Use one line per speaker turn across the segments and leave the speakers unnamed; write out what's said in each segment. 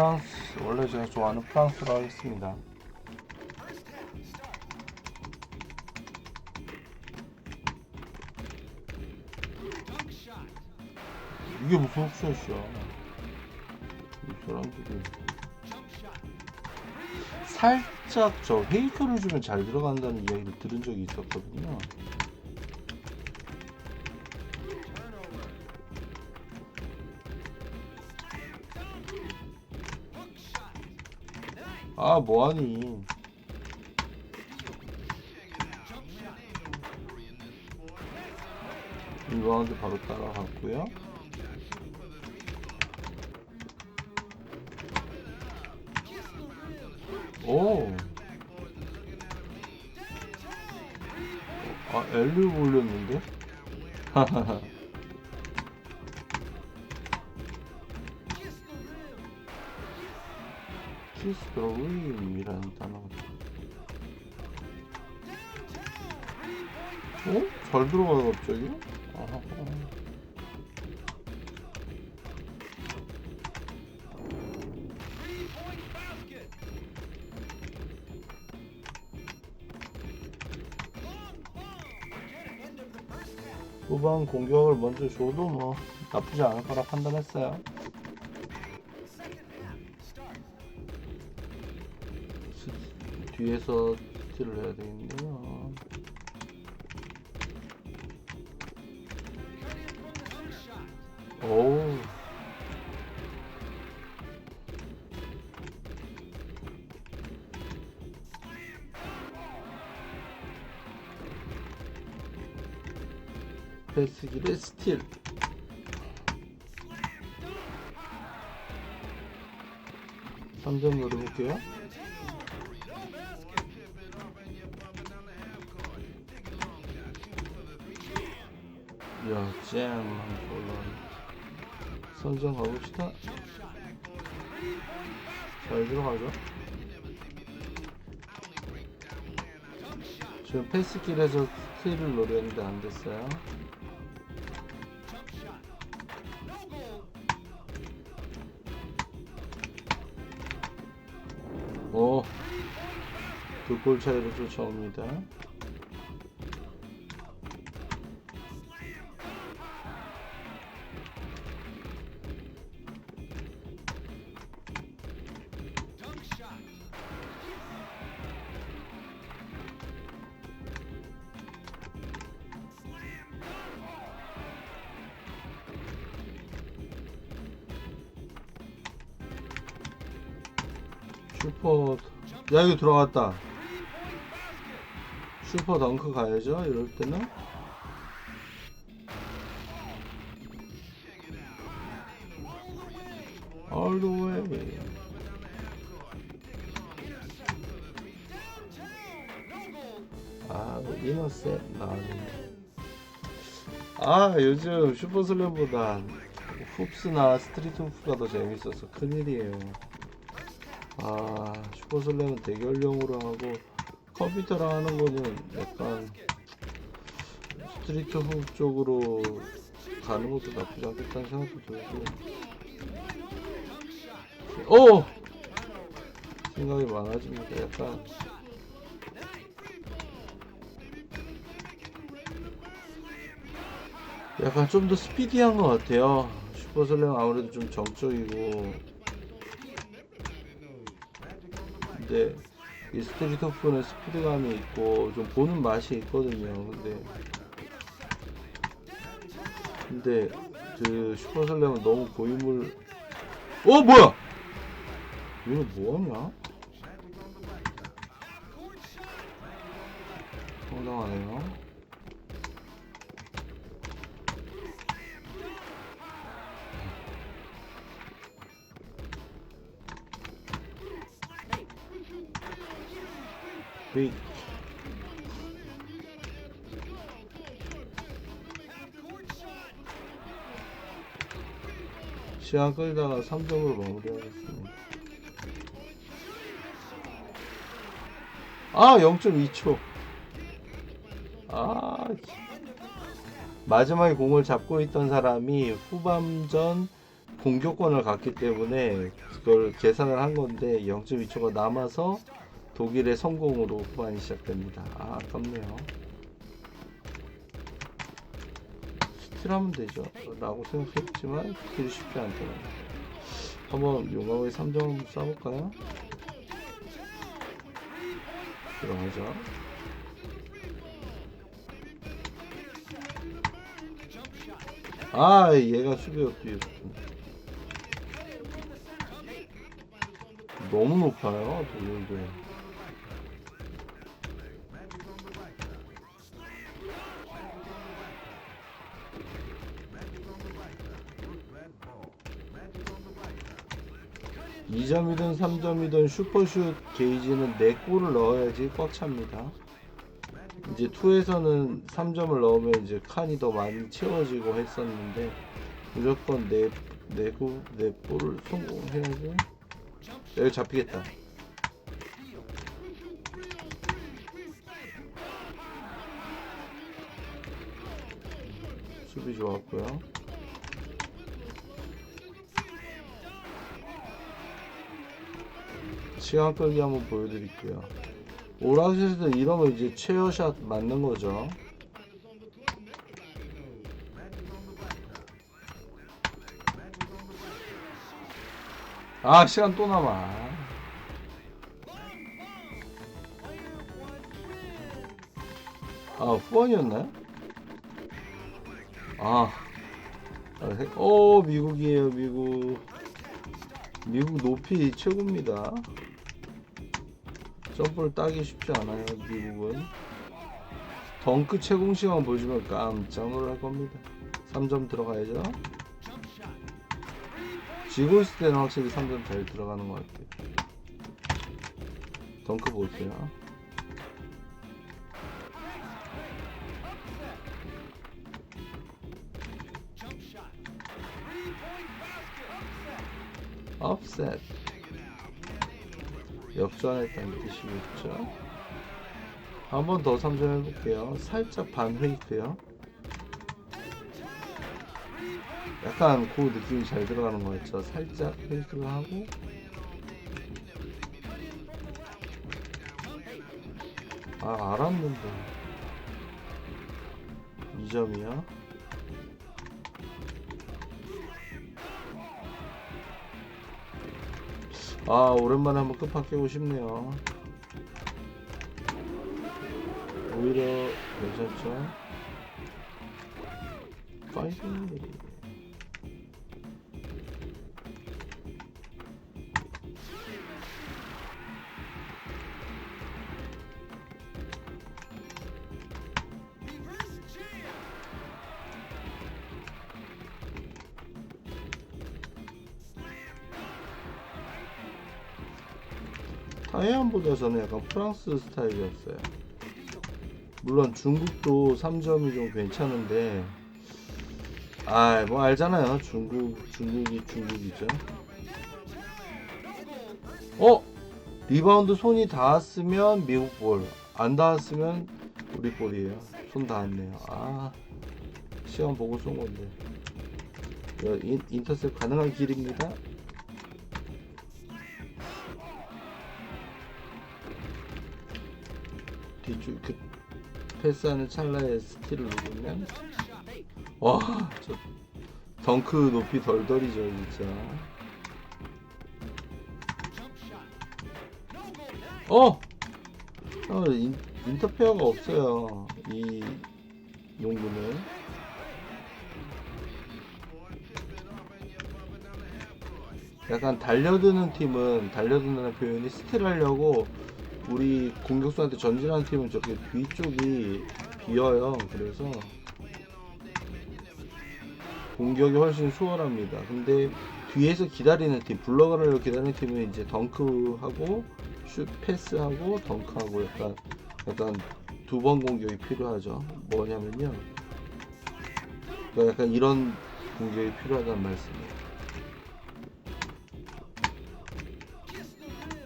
프랑스 원래 제가 좋아하는 프랑스로 하겠습니다. 이게 무슨 훅샷이야? 이 사람들이 살짝 저 페이크를 주면 잘 들어간다는 이야기를 들은 적이 있었거든요. 아 뭐하니? 리바운드 바로 따라갔고요. 오. 아 L을 올렸는데? 키스 더 림이라는 단어가 어? 잘 들어가요 갑자기? 아하. 후반 공격을 먼저 줘도 뭐 나쁘지 않을 거라 판단했어요. 뒤에서 스틸을 해야 되겠네요. 오우. 패스기를 스틸. 삼점 노려볼게요. 야, 잼, 한번 선정 가봅시다. 잘 들어가죠? 지금 패스길에서 스틸을 노렸는데 안 됐어요. 오, 두 골 차이로 쫓아옵니다. 슈퍼 야 이거 들어갔다. 슈퍼 덩크 가야죠 이럴 때는. All the way. 아 이너셋 나왔는데. 아 요즘 슈퍼슬램보다 훅스나 스트리트 훅스가 더 재밌어서 큰일이에요 아 슈퍼슬램은 대결용으로 하고 컴퓨터랑 하는 거는 약간 스트리트 훅 쪽으로 가는 것도 나쁘지 않겠다는 생각도 들고 오! 생각이 많아집니다. 약간 약간 좀 더 스피디한 것 같아요. 슈퍼슬램 아무래도 좀 정적이고 근데 이 스트리트 오프는 스피드감이 있고 좀 보는 맛이 있거든요. 근데 근데 그 슈퍼슬램은 너무 고인물 어 뭐야? 얘는 뭐하냐? 황당하네요. 빅 시간 끌다가 3점으로 마무리하겠습니다. 아, 0.2초. 아, 씨. 마지막에 공을 잡고 있던 사람이 후반전 공격권을 갖기 때문에 그걸 계산을 한 건데 0.2초가 남아서 독일의 성공으로 후반이 시작됩니다. 아, 아깝네요. 스틸하면 되죠. 라고 생각했지만 스틸이 쉽지 않더라고요. 한번 용감하게 3점 쏴볼까요? 들어가죠. 아, 얘가 수비였기 너무 높아요, 독일도. 이점이든 3점이든 슈퍼슛 게이지는 4골을 넣어야지 꽉 찹니다. 이제 2에서는 3점을 넣으면 이제 칸이 더 많이 채워지고 했었는데 무조건 4, 4골, 4골을 성공해야지 여기 잡히겠다. 수비 좋았고요. 시간 끌기 한번 보여드릴게요. 오락실에서 이러면 이제 최어샷 맞는 거죠. 아 시간 또 남아. 아 후원이었나요? 아, 아, 해- 어 미국이에요 미국. 미국 높이 최고입니다. 점프를 따기 쉽지 않아요 미국은. 덩크 채공 시간 보여주면 깜짝 놀랄 겁니다. 3점 들어가야죠. 지고 있을 때는 확실히 3점 잘 들어가는 것 같아요. 덩크 볼게요. 업 셋. 역전했다는 뜻이겠죠. 한 번 더 3점 해볼게요. 살짝 반 페이크요. 약간 그 느낌이 잘 들어가는 거 같죠. 살짝 페이크를 하고 아 알았는데 2점이야. 아 오랜만에 한번 끝판 깨고 싶네요. 오히려 괜찮죠? 파이팅! 타이완보다 저는 약간 프랑스 스타일이었어요. 물론 중국도 3점이 좀 괜찮은데, 아, 뭐 알잖아요. 중국, 중국이 중국이죠. 어? 리바운드 손이 닿았으면 미국 볼, 안 닿았으면 우리 볼이에요. 손 닿았네요. 아, 시간 보고 쏜 건데. 인, 인터셉 가능한 길입니다. 뒤쪽 그 패스하는 찰나에 스틸을 누르면 와 저 덩크 높이 덜덜이죠 진짜 어! 어 인, 인터페어가 없어요 이 농구는 약간 달려드는 팀은 달려드는 표현이 스틸하려고 우리 공격수한테 전진하는 팀은 저렇게 뒤쪽이 비어요. 그래서 공격이 훨씬 수월합니다. 근데 뒤에서 기다리는 팀, 블러가를 기다리는 팀은 이제 덩크하고 슛 패스하고 덩크하고 약간 약간 두 번 공격이 필요하죠. 뭐냐면요. 그러니까 약간 이런 공격이 필요하다는 말씀이에요.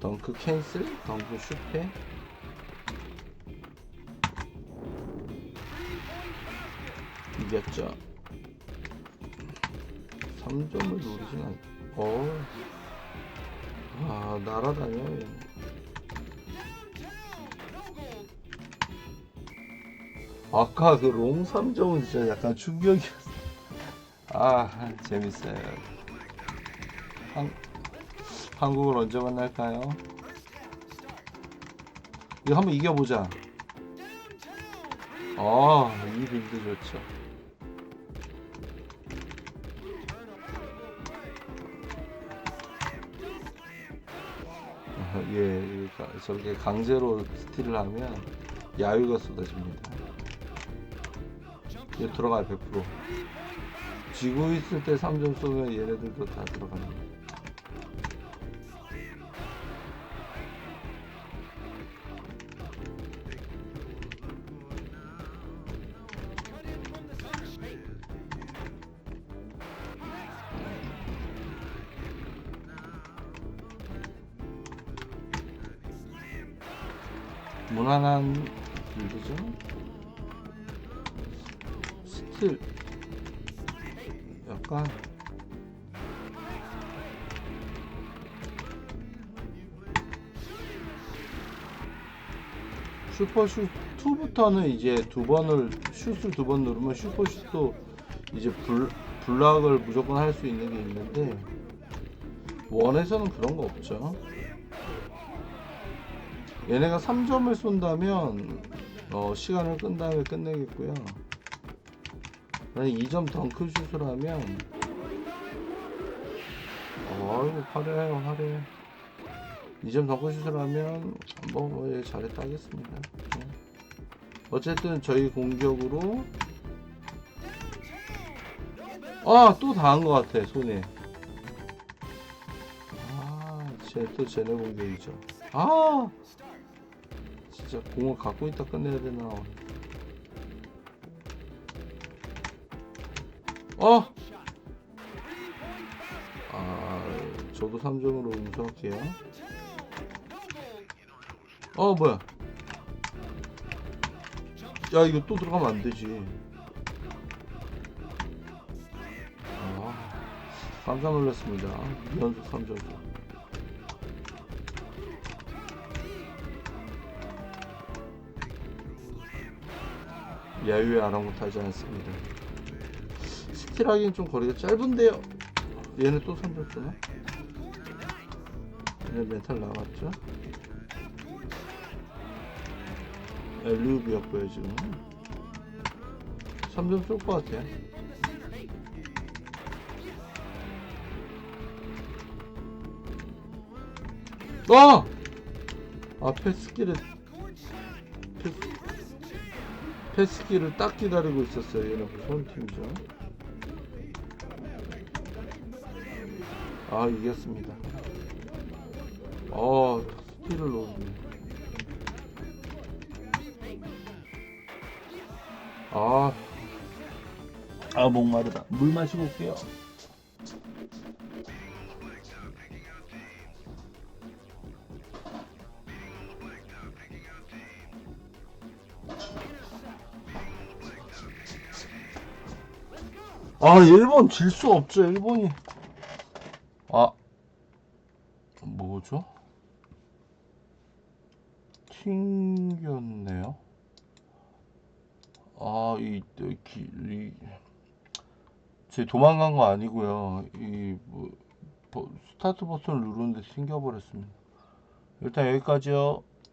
덩크 캔슬, 덩크 슈페. 이겼죠. 3점을 노리진 않. 어. 아 날아다녀 얘. 아까 그 롱 3점은 진짜 약간 충격이었어 아 재밌어요 한, 한국을 언제 만날까요? 이거 한번 이겨보자 아 이 빌드 좋죠 아, 예, 그러니까 저렇게 강제로 스틸을 하면 야유가 쏟아집니다. 이거 들어가요, 100%. 지고 있을 때 3점 쏘면 얘네들도 다 들어갑니 무난한 빌드죠. 스틸 약간 슈퍼슛 2부터는 이제 두 번을 슛을 두 번 누르면 슈퍼슛도 이제 불, 블락을 무조건 할 수 있는 게 있는데 원에서는 그런 거 없죠. 얘네가 3점을 쏜다면 어, 시간을 끈 다음에 끝내겠고요. 만약 2점 덩크슛을 하면 어이구 화려해요 화려해. 2점 덩크슛을 하면 뭐, 뭐 예, 잘했다 하겠습니다. 네. 어쨌든 저희 공격으로 아또 당한 것 같아 손에 아쟤또 쟤네 공격이죠. 아 진짜 공을 갖고 있다 끝내야 되나 어! 아, 저도 3점으로 응수할게요. 어, 뭐야. 야, 이거 또 들어가면 안 되지. 아, 깜짝 놀랐습니다. 연속 3점. 야유에 아랑곳하지 않습니다. 스틸하기는 좀 거리가 짧은데요. 얘는 또 3점 쓰나? 얘네 멘탈 나갔죠? 엘리우비였고요 지금 3점 쏠것 같아 아! 아 패스키를 패스키를 딱 기다리고 있었어요 얘는 무서운 팀이죠. 아 이겼습니다. 어 스킬을 넣었네. 아, 아 목마르다. 물 마시고 올게요 아 일본 질 수 없죠 일본이 아 뭐죠? 튕겼네요. 아, 이, 제 도망간 거 아니고요. 이, 뭐, 버- 스타트 버튼을 누르는데 튕겨버렸습니다. 일단 여기까지요.